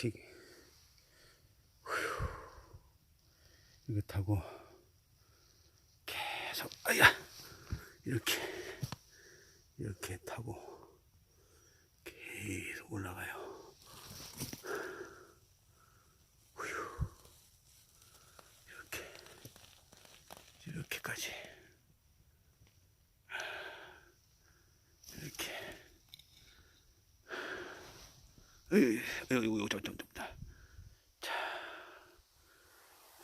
킥. 이렇게 타고 계속 아야! 이렇게 이렇게 타고 계속 올라가요. 이렇게 이렇게까지. 으이, 이거 이거 좀, 좀, 좀, 자,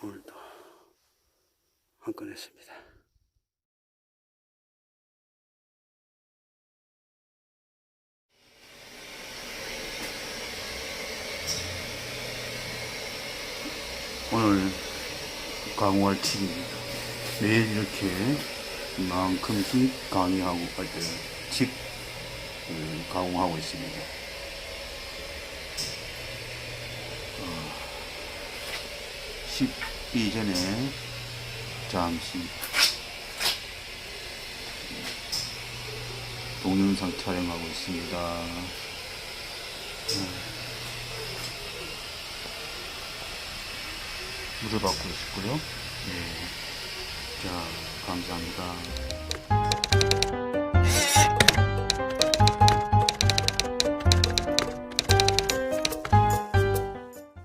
오늘도 한 건 했습니다. 오늘 강화할 칙입니다. 매일 이렇게 이만큼씩 강의하고 칙 음, 강화하고 있습니다. 씹기 전에 잠시 동영상 촬영하고 있습니다. 음. 물을 받고 있고요. 네. 자, 감사합니다.